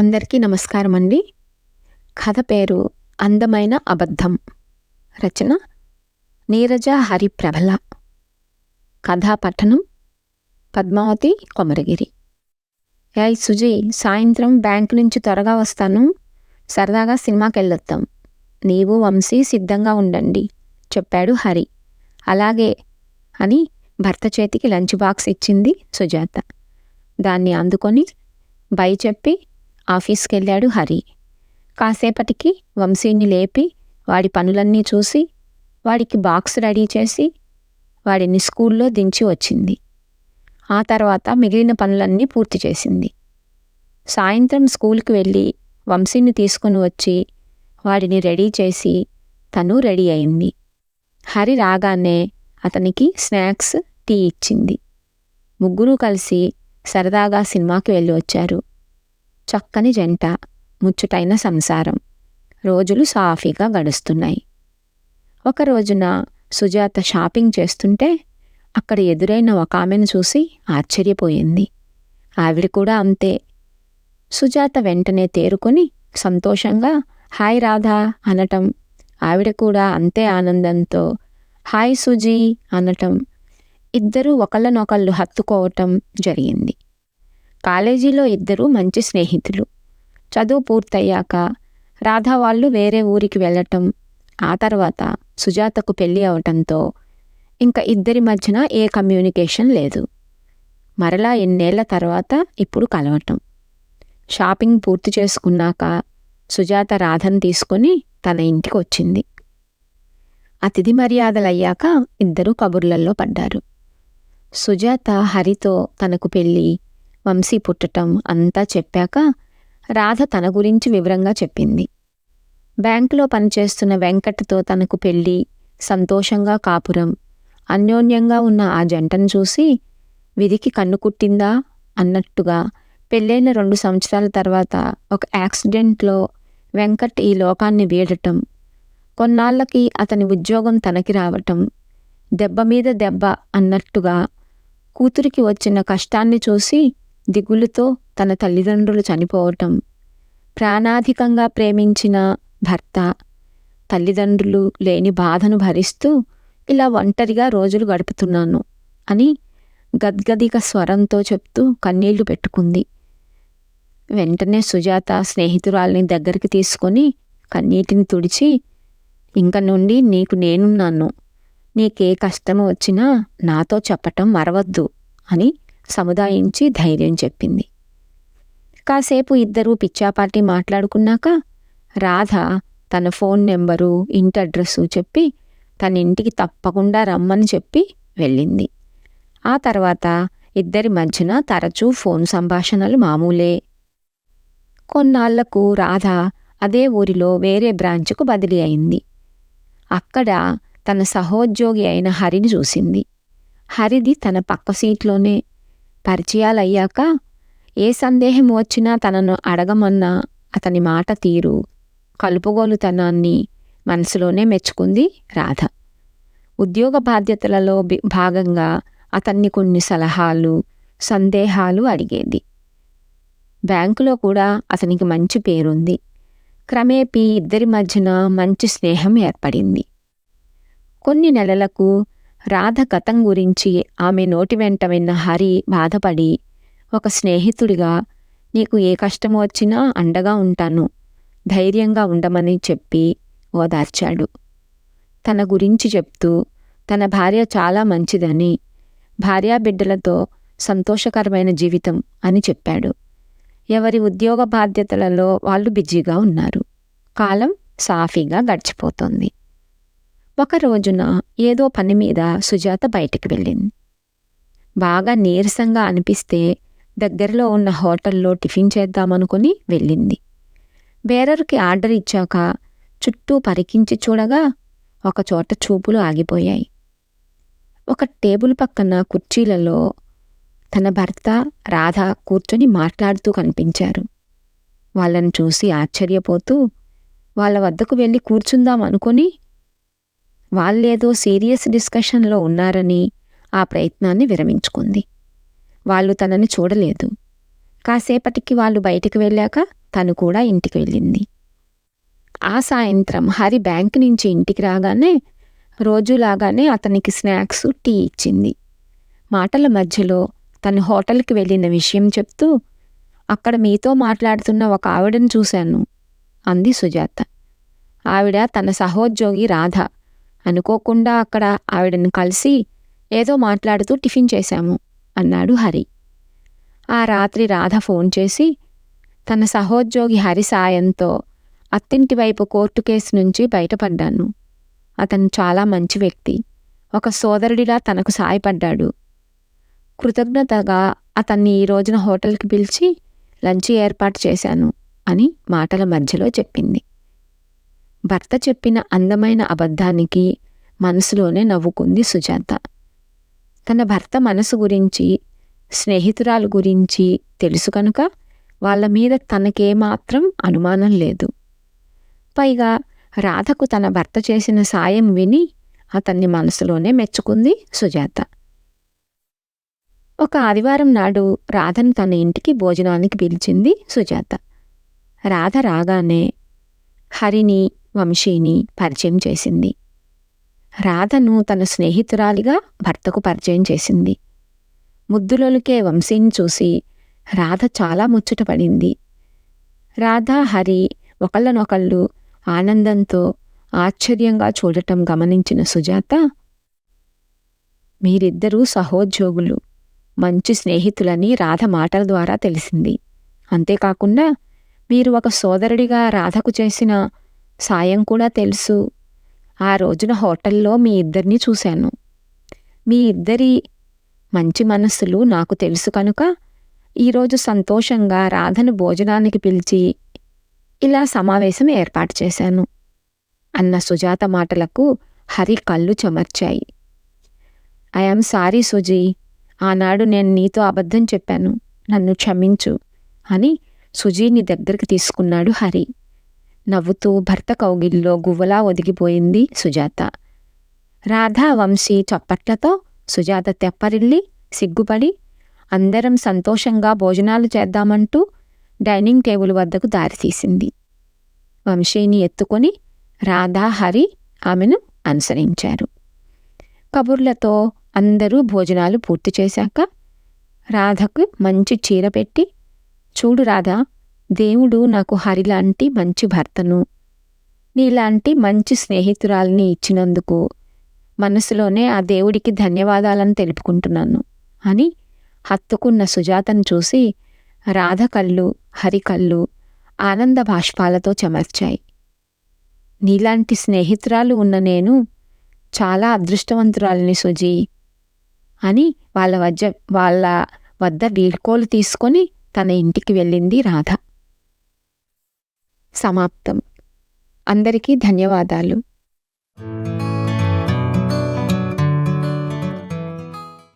అందరికీ నమస్కారం అండి కథ పేరు అందమైన అబద్ధం. రచన నీరజ హరిప్రభల. కథాపఠనం పద్మావతి కొమరగిరి. యాయ్ సుజీ సాయంత్రం బ్యాంకు నుంచి త్వరగా వస్తాను. సరదాగా సినిమాకి వెళ్ళొద్దాం నీవు వంశీ సిద్ధంగా ఉండండి చెప్పాడు హరి. అలాగే అని భర్త చేతికి లంచ్ బాక్స్ ఇచ్చింది సుజాత. దాన్ని అందుకొని బై చెప్పి ఆఫీస్కి వెళ్ళాడు హరి. కాసేపటికి వంశీని లేపి వాడి పనులన్నీ చూసి వాడికి బాక్స్ రెడీ చేసి వాడిని స్కూల్లో దించి వచ్చింది. ఆ తర్వాత మిగిలిన పనులన్నీ పూర్తి చేసింది. సాయంత్రం స్కూల్కి వెళ్ళి వంశీని తీసుకుని వచ్చి వాడిని రెడీ చేసి తను రెడీ అయింది. హరి రాగానే అతనికి స్నాక్స్ టీ ఇచ్చింది. ముగ్గురు కలిసి సరదాగా సినిమాకి వెళ్ళి వచ్చారు. చక్కని జంట ముచ్చుటైన సంసారం. రోజులు సాఫీగా గడుస్తున్నాయి. ఒక రోజున సుజాత షాపింగ్ చేస్తుంటే అక్కడ ఎదురైన ఒక ఆమెను చూసి ఆశ్చర్యపోయింది. ఆవిడ కూడా అంతే. సుజాత వెంటనే తేరుకొని సంతోషంగా హాయ్ రాధా అనటం ఆవిడ కూడా అంతే ఆనందంతో హాయ్ సుజీ అనటం ఇద్దరూ ఒకళ్ళనొకళ్ళు హత్తుకోవటం జరిగింది. కాలేజీలో ఇద్దరు మంచి స్నేహితులు. చదువు పూర్తయ్యాక రాధా వాళ్ళు వేరే ఊరికి వెళ్ళటం ఆ తర్వాత సుజాతకు పెళ్ళి అవటంతో ఇంకా ఇద్దరి మధ్యన ఏ కమ్యూనికేషన్ లేదు. మరలా ఎన్నేళ్ళ తర్వాత ఇప్పుడు కలవటం. షాపింగ్ పూర్తి చేసుకున్నాక సుజాత రాధను తీసుకొని తన ఇంటికి వచ్చింది. అతిథి మర్యాదలయ్యాక ఇద్దరూ కబుర్లలో పడ్డారు. సుజాత హరితో తనకు పెళ్ళి వంశీ పుట్టటం అంతా చెప్పాక రాధ తన గురించి వివరంగా చెప్పింది. బ్యాంకులో పనిచేస్తున్న వెంకట్తో తనకు పెళ్ళి సంతోషంగా కాపురం అన్యోన్యంగా ఉన్న ఆ జంటను చూసి విధికి కన్ను కుట్టిందా అన్నట్టుగా పెళ్ళైన రెండు సంవత్సరాల తర్వాత ఒక యాక్సిడెంట్లో వెంకట్ ఈ లోకాన్ని వీడటం కొన్నాళ్ళకి అతని ఉద్యోగం తనకి రావటం దెబ్బ మీద దెబ్బ అన్నట్టుగా కూతురికి వచ్చిన కష్టాన్ని చూసి దిగులుతో తన తల్లిదండ్రులు చనిపోవటం ప్రాణాధికంగా ప్రేమించిన భర్త తల్లిదండ్రులు లేని బాధను భరిస్తూ ఇలా ఒంటరిగా రోజులు గడుపుతున్నాను అని గద్గదిక స్వరంతో చెప్తూ కన్నీళ్ళు పెట్టుకుంది. వెంటనే సుజాత స్నేహితురాల్ని దగ్గరికి తీసుకొని కన్నీటిని తుడిచి ఇంక నుండి నీకు నేనున్నాను. నీకే కష్టం వచ్చినా నాతో చెప్పటం మరవద్దు అని సముదాయించి ధైర్యం చెప్పింది. కాసేపు ఇద్దరూ పిచ్చాపాటి మాట్లాడుకున్నాక రాధ తన ఫోన్ నెంబరు ఇంటి అడ్రస్సు చెప్పి తన ఇంటికి తప్పకుండా రమ్మని చెప్పి వెళ్ళింది. ఆ తర్వాత ఇద్దరి మధ్యన తరచూ ఫోన్ సంభాషణలు మామూలే. కొన్నాళ్ళకు రాధ అదే ఊరిలో వేరే బ్రాంచ్కు బదిలీ అయింది. అక్కడ తన సహోద్యోగి అయిన హరిని చూసింది. హరిది తన పక్క సీట్లోనే పరిచయాలయ్యాక ఏ సందేహం వచ్చినా తనను అడగమన్నా అతని మాట తీరు కలుపుగోలుతనాన్ని మనసులోనే మెచ్చుకుంది రాధ. ఉద్యోగ బాధ్యతలలో భాగంగా అతన్ని కొన్ని సలహాలు సందేహాలు అడిగేది. బ్యాంకులో కూడా అతనికి మంచి పేరుంది. క్రమేపీ ఇద్దరి మధ్యన మంచి స్నేహం ఏర్పడింది. కొన్ని నెలలకు రాధ గతం గురించి ఆమె నోటి వెంట విన్న హరి బాధపడి ఒక స్నేహితుడిగా నీకు ఏ కష్టం వచ్చినా అండగా ఉంటాను. ధైర్యంగా ఉండమని చెప్పి ఓదార్చాడు. తన గురించి చెప్తూ తన భార్య చాలా మంచిదని భార్యాబిడ్డలతో సంతోషకరమైన జీవితం అని చెప్పాడు. ఎవరి ఉద్యోగ బాధ్యతలలో వాళ్ళు బిజీగా ఉన్నారు. కాలం సాఫీగా గడిచిపోతుంది. ఒక రోజున ఏదో పని మీద సుజాత బయటికి వెళ్ళింది. బాగా నీరసంగా అనిపిస్తే దగ్గరలో ఉన్న హోటల్లో టిఫిన్ చేద్దామనుకుని వెళ్ళింది. బేరర్కి ఆర్డర్ ఇచ్చాక చుట్టూ పరికించి చూడగా ఒకచోట చూపులు ఆగిపోయాయి. ఒక టేబుల్ పక్కన కుర్చీలలో తన భర్త రాధ కూర్చొని మాట్లాడుతూ కనిపించారు. వాళ్ళని చూసి ఆశ్చర్యపోతూ వాళ్ళ వద్దకు వెళ్ళి కూర్చుందాం అనుకుని వాళ్ళేదో సీరియస్ డిస్కషన్లో ఉన్నారని ఆ ప్రయత్నాన్ని విరమించుకుంది. వాళ్ళు తనని చూడలేదు. కాసేపటికి వాళ్ళు బయటికి వెళ్ళాక తను కూడా ఇంటికి వెళ్ళింది. ఆ సాయంత్రం హరి బ్యాంక్ నుంచి ఇంటికి రాగానే రోజులాగానే అతనికి స్నాక్స్ టీ ఇచ్చింది. మాటల మధ్యలో తను హోటల్కి వెళ్ళిన విషయం చెప్తూ అక్కడ మీతో మాట్లాడుతున్న ఒక ఆవిడను చూశాను అంది సుజాత. ఆవిడ తన సహోద్యోగి రాధ. అనుకోకుండా అక్కడ ఆవిడను కలిసి ఏదో మాట్లాడుతూ టిఫిన్ చేశాము అన్నాడు హరి. ఆ రాత్రి రాధ ఫోన్ చేసి తన సహోద్యోగి హరి సాయంతో అత్తింటి వైపు కోర్టు కేసు నుంచి బయటపడ్డాను. అతను చాలా మంచి వ్యక్తి. ఒక సోదరుడిలా తనకు సాయపడ్డాడు. కృతజ్ఞతగా అతన్ని ఈ రోజున హోటల్కి పిలిచి లంచ్ ఏర్పాటు చేశాను అని మాటల మధ్యలో చెప్పింది. భర్త చెప్పిన అందమైన అబద్ధానికి మనసులోనే నవ్వుకుంది సుజాత. తన భర్త మనసు గురించి స్నేహితురాలు గురించి తెలుసు కనుక వాళ్ళ మీద తనకేమాత్రం అనుమానం లేదు. పైగా రాధకు తన భర్త చేసిన సాయం విని అతన్ని మనసులోనే మెచ్చుకుంది సుజాత. ఒక ఆదివారం నాడు రాధను తన ఇంటికి భోజనానికి పిలిచింది సుజాత. రాధ రాగానే హరిని వంశీని పరిచయం చేసింది. రాధను తన స్నేహితురాలిగా భర్తకు పరిచయం చేసింది. ముద్దులొలికే వంశీని చూసి రాధ చాలా ముచ్చటపడింది రాధ హరి ఒకళ్ళనొకళ్ళు ఆనందంతో ఆశ్చర్యంగా చూడటం గమనించిన సుజాత మీరిద్దరూ సహోద్యోగులు. మంచి స్నేహితులని రాధ మాటల ద్వారా తెలిసింది. అంతేకాకుండా మీరు ఒక సోదరుడిగా రాధకు చేసిన సాయం కూడా తెలుసు. ఆ రోజున హోటల్లో మీ ఇద్దరిని చూశాను. మీ ఇద్దరి మంచి మనస్సులు నాకు తెలుసు కనుక ఈరోజు సంతోషంగా రాధను భోజనానికి పిలిచి ఇలా సమావేశం ఏర్పాటు చేశాను అన్న సుజాత మాటలకు హరి కళ్ళు చెమర్చాయి. ఐఎమ్ సారీ సుజీ ఆనాడు నేను నీతో అబద్ధం చెప్పాను. నన్ను క్షమించు అని సుజీని దగ్గరికి తీసుకున్నాడు హరి. నవ్వుతూ భర్త కౌగిల్లో గువ్వలా ఒదిగిపోయింది సుజాత. రాధా వంశీ చప్పట్లతో సుజాత తెప్పరిల్లి సిగ్గుపడి అందరం సంతోషంగా భోజనాలు చేద్దామంటూ డైనింగ్ టేబుల్ వద్దకు దారితీసింది వంశీని ఎత్తుకొని రాధా హరి ఆమెను అనుసరించారు. కబుర్లతో అందరూ భోజనాలు పూర్తి చేశాక రాధకు మంచి చీర పెట్టి చూడు రాధా దేవుడు నాకు హరిలాంటి మంచి భర్తను. నీలాంటి మంచి స్నేహితురాల్ని ఇచ్చినందుకు మనసులోనే ఆ దేవుడికి ధన్యవాదాలను తెలుపుకుంటున్నాను అని హత్తుకున్న సుజాతను చూసి రాధ కళ్ళు ఆనంద బాష్పాలతో చెమర్చాయి. నీలాంటి స్నేహితురాలు ఉన్న నేను చాలా అదృష్టవంతురాలిని సుజీ అని వాళ్ళ వద్ద వాళ్ళ వద్ద వీడ్కోలు తీసుకొని తన ఇంటికి వెళ్ళింది రాధ. సమాప్తం. అందరికీ ధన్యవాదాలు.